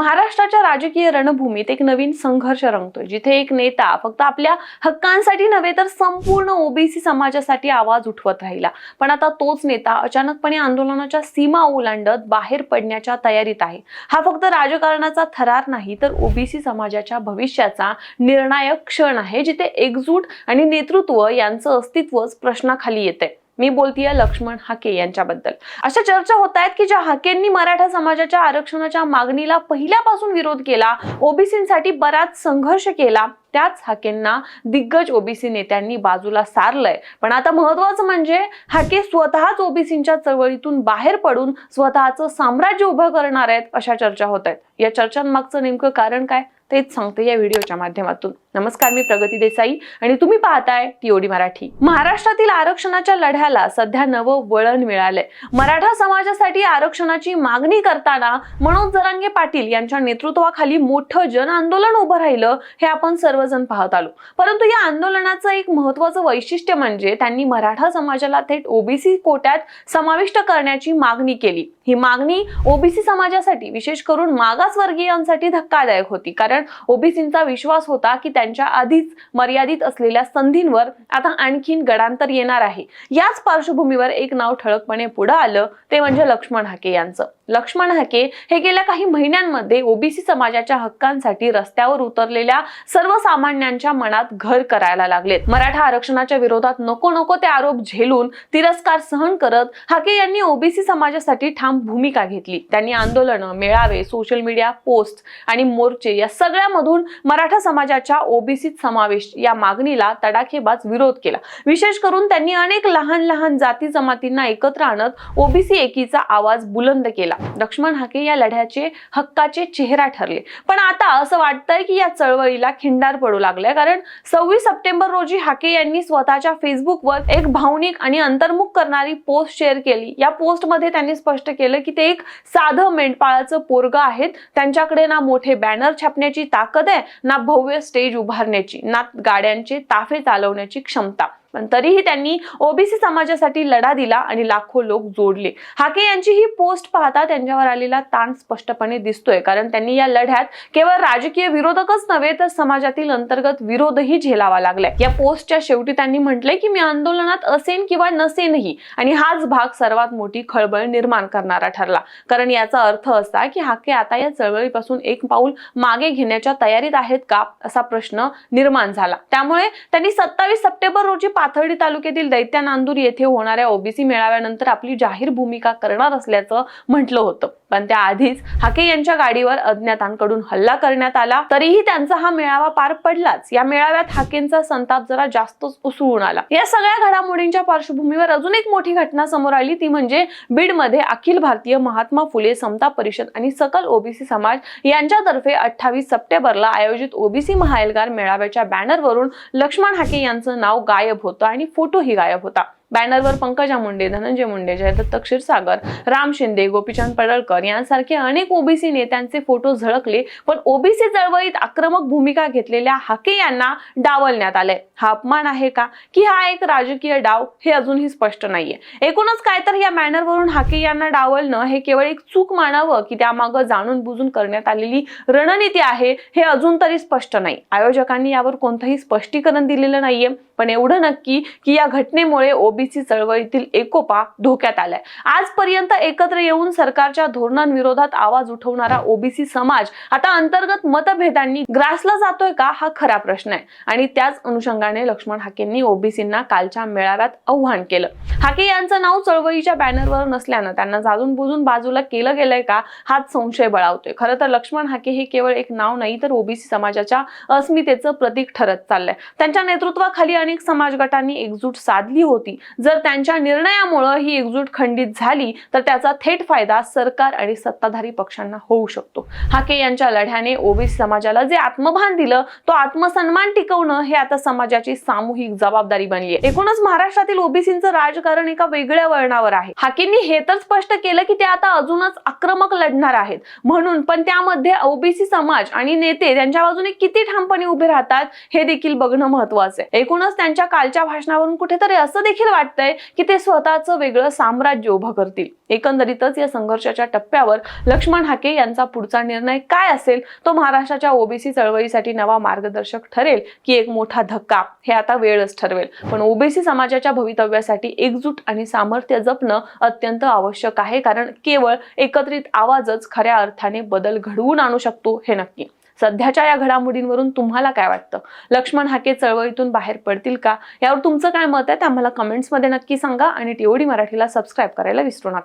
महाराष्ट्राच्या राजकीय रणभूमीत एक नवीन संघर्ष रंगतोय. जिथे एक नेता फक्त आपल्या हक्कांसाठी नव्हे तर संपूर्ण ओबीसी समाजासाठी आवाज उठवत राहिला. पण आता तोच नेता अचानकपणे आंदोलनाच्या सीमा ओलांडत बाहेर पडण्याच्या तयारीत आहे. हा फक्त राजकारणाचा थरार नाही तर ओबीसी समाजाच्या भविष्याचा निर्णायक क्षण आहे जिथे एकजूट आणि नेतृत्व यांचं अस्तित्वच प्रश्नाखाली येते मी बोलतीये लक्ष्मण हाके यांच्याबद्दल. अशा चर्चा होत आहेत की ज्या हाकेंनी मराठा समाजाच्या आरक्षणाच्या मागणीला पहिल्यापासून विरोध केला ओबीसीसाठी बराच संघर्ष केला त्याच हाकेंना दिग्गज ओबीसी नेत्यांनी बाजूला सारलंय. पण आता महत्वाचं म्हणजे हाके स्वतःच ओबीसींच्या चळवळीतून बाहेर पडून स्वतःचं साम्राज्य उभं करणार आहेत अशा चर्चा होत आहेत. या चर्चांमागचं नेमकं कारण काय तेच सांगते या व्हिडिओच्या माध्यमातून. नमस्कार मी प्रगती देसाई आणि तुम्ही पाहताय टीओडी मराठी. महाराष्ट्रातील आरक्षणाच्या लढ्याला सध्या नवं वळण मिळालंय. मराठा समाजासाठी आरक्षणाची मागणी करताना मनोज जरांगे पाटील यांच्या नेतृत्वाखाली मोठं जन आंदोलन उभं राहिलं हे आपण सर्वजण पाहत आलो. परंतु या आंदोलनाचं एक महत्वाचं वैशिष्ट्य म्हणजे त्यांनी मराठा समाजाला थेट ओबीसी कोट्यात समाविष्ट करण्याची मागणी केली. ही मागणी ओबीसी समाजासाठी विशेष करून मागासवर्गीयांसाठी धक्कादायक होती. कारण ओबीसींचा विश्वास होता की त्यांच्या आधीच मर्यादित असलेल्या संधींवर आता आणखीन गडांतर येणार आहे. याच पार्श्वभूमीवर एक नाव ठळकपणे पुढे आलं ते म्हणजे लक्ष्मण हाके यांचं. लक्ष्मण हाके हे गेल्या काही महिन्यांमध्ये ओबीसी समाजाच्या हक्कांसाठी रस्त्यावर उतरलेल्या सर्वसामान्यांच्या मनात घर करायला लागलेत. मराठा आरक्षणाच्या विरोधात नको नको ते आरोप झेलून तिरस्कार सहन करत हाके यांनी ओबीसी समाजासाठी ठाम भूमिका घेतली. त्यांनी आंदोलनं मेळावे सोशल मीडिया पोस्ट आणि मोर्चे या सगळ्यामधून मराठा समाजाच्या ओबीसीत समावेश. या मागणीला तडाखेबाज विरोध केला. विशेष करून त्यांनी अनेक लहान लहान जाती जमातींना एकत्र आणत ओबीसी एकीचा आवाज बुलंद केला. लक्ष्मण हाके या लढ्याचे हक्काचे चेहरा ठरले. पण आता असं वाटतंय की या चळवळीला खिंडार पडू लागलाय. कारण सव्वीस सप्टेंबर रोजी हाके यांनी स्वतःच्या फेसबुकवर एक भावनिक आणि अंतर्मुख करणारी पोस्ट शेअर केली. या पोस्टमध्ये त्यांनी स्पष्ट केलं की ते एक साधं मेंढपाळाचं पोरग आहेत. त्यांच्याकडे ना मोठे बॅनर छापण्याची ताकद आहे ना भव्य स्टेज उभारण्याची ना गाड्यांचे ताफे चालवण्याची क्षमता. पण तरीही त्यांनी ओबीसी समाजासाठी लढा दिला आणि लाखो लोक जोडले. हाके यांची ही पोस्ट पाहता त्यांच्यावर आलेला ताण स्पष्टपणे दिसतोय. कारण त्यांनी या लढ्यात केवळ राजकीय विरोधकच नव्हे तर समाजातील अंतर्गत विरोधही झेलावा लागलाय. या पोस्टच्या शेवटी त्यांनी म्हटलंय की मी आंदोलनात असेन किंवा नसेनही आणि हाच भाग सर्वात मोठी खळबळ निर्माण करणारा ठरला. कारण याचा अर्थ असा की हाके आता या चळवळीपासून एक पाऊल मागे घेण्याच्या तयारीत आहेत का असा प्रश्न निर्माण झाला. त्यामुळे त्यांनी सत्तावीस सप्टेंबर रोजी पाथर्डी तालुक्यातील दैत्या नांदूर येथे होणाऱ्या ओबीसी मेळाव्यानंतर आपली जाहीर भूमिका करणार असल्याचं म्हटलं होतं. पण त्याआधीच हाके यांच्या गाडीवर अज्ञातांकडून हल्ला करण्यात आला. तरीही त्यांचा हा मेळावा पार पडलाच. या मेळाव्यात हाकेंचा संताप जरा जास्तच उसळून आला. या सगळ्या घडामोडींच्या पार्श्वभूमीवर अजून एक मोठी घटना समोर आली. ती म्हणजे बीडमध्ये अखिल भारतीय महात्मा फुले समता परिषद आणि सकल ओबीसी समाज यांच्यातर्फे अठ्ठावीस सप्टेंबरला आयोजित ओबीसी महाएल्गार मेळाव्याच्या बॅनरवरून लक्ष्मण हाके यांचं नाव गायब होतं आणि फोटोही गायब होता. बॅनरवर पंकजा मुंडे धनंजय मुंडे जयदत्त क्षीरसागर राम शिंदे गोपीचंद पडळकर यांसारखे अनेक ओबीसी नेत्यांचे फोटो झळकले पण ओबीसी चळवळीत आक्रमक भूमिका घेतलेल्या हाके यांना डावलण्यात आले हा अपमान आहे का? की हा एक राजकीय डाव? हे अजूनही स्पष्ट नाहीये. एकूणच काय तर या बॅनरवरून हाके यांना डावलणं हे केवळ एक चूक मानावं की त्यामागं जाणून बुजून करण्यात आलेली रणनीती आहे हे अजून तरी स्पष्ट नाही. आयोजकांनी यावर कोणतंही स्पष्टीकरण दिलेलं नाहीये. पण एवढं नक्की की या घटनेमुळे ओबीसी चळवळीतील एकोपा धोक्यात आलाय. आजपर्यंत एकत्र येऊन सरकारच्या धोरणांविरोधात आवाज उठवणारा ओबीसी समाज आता अंतर्गत मतभेदांनी ग्रासला जातोय का हा खरा प्रश्न आहे. आणि त्याच अनुषंगाने लक्ष्मण हाकेंनी ओबीसींना कालच्या मेळाव्यात आव्हान केलं. हाके यांचं नाव चळवळीच्या बॅनरवर नसल्यानं त्यांना जाणून बुजून बाजूला केलं गेलंय का हाच संशय बळावतोय. खरं तर लक्ष्मण हाके हे केवळ एक नाव नाही तर ओबीसी समाजाच्या अस्मितेचं प्रतीक ठरत चाललंय. त्यांच्या नेतृत्वाखाली अनेक समाज गटांनी एकजूट साधली होती. जर त्यांच्या निर्णयामुळे ही एकजूट खंडित झाली तर त्याचा थेट फायदा सरकार आणि सत्ताधारी पक्षांना होऊ शकतो. हाके यांच्या लढ्याने ओबीसी समाजाला जे आत्मभान दिलं तो आत्मसन्मान टिकवणं हे आता समाजाची सामूहिक जबाबदारी बनली आहे एकूणच महाराष्ट्रातील ओबीसींचं राजकारण एका वेगळ्या वळणावर आहे. हाकेंनी हे तर स्पष्ट केलं की ते आता अजूनच आक्रमक लढणार आहेत. म्हणून पण त्यामध्ये ओबीसी समाज आणि नेते त्यांच्या बाजूने किती ठामपणे उभे राहतात हे देखील बघणं महत्वाचं आहे. एकूणच त्यांच्या कालच्या भाषणावरून कुठेतरी असं देखील वाटतंय की ते स्वतःचं वेगळं साम्राज्य उभं करतील. एकंदरीतच या संघर्षाच्या टप्प्यावर लक्ष्मण हाके यांचा पुढचा निर्णय काय असेल तो महाराष्ट्राच्या ओबीसी चळवळीसाठी नवा मार्गदर्शक ठरेल की एक मोठा धक्का? हे आता वेळच ठरवेल. पण ओबीसी समाजाच्या भवितव्यासाठी एकजूट आणि सामर्थ्य जपणं अत्यंत आवश्यक आहे कारण केवळ एकत्रित आवाजच खऱ्या अर्थाने बदल घडवून आणू शकतो हे नक्की. सध्याच्या या घडामोडींवरून तुम्हाला काय वाटतं? लक्ष्मण हाके चळवळीतून बाहेर पडतील का? यावर तुमचं काय मत आहे? ते आम्हाला कमेंट्समध्ये नक्की सांगा आणि टीओडी मराठीला सबस्क्राईब करायला विसरू नका.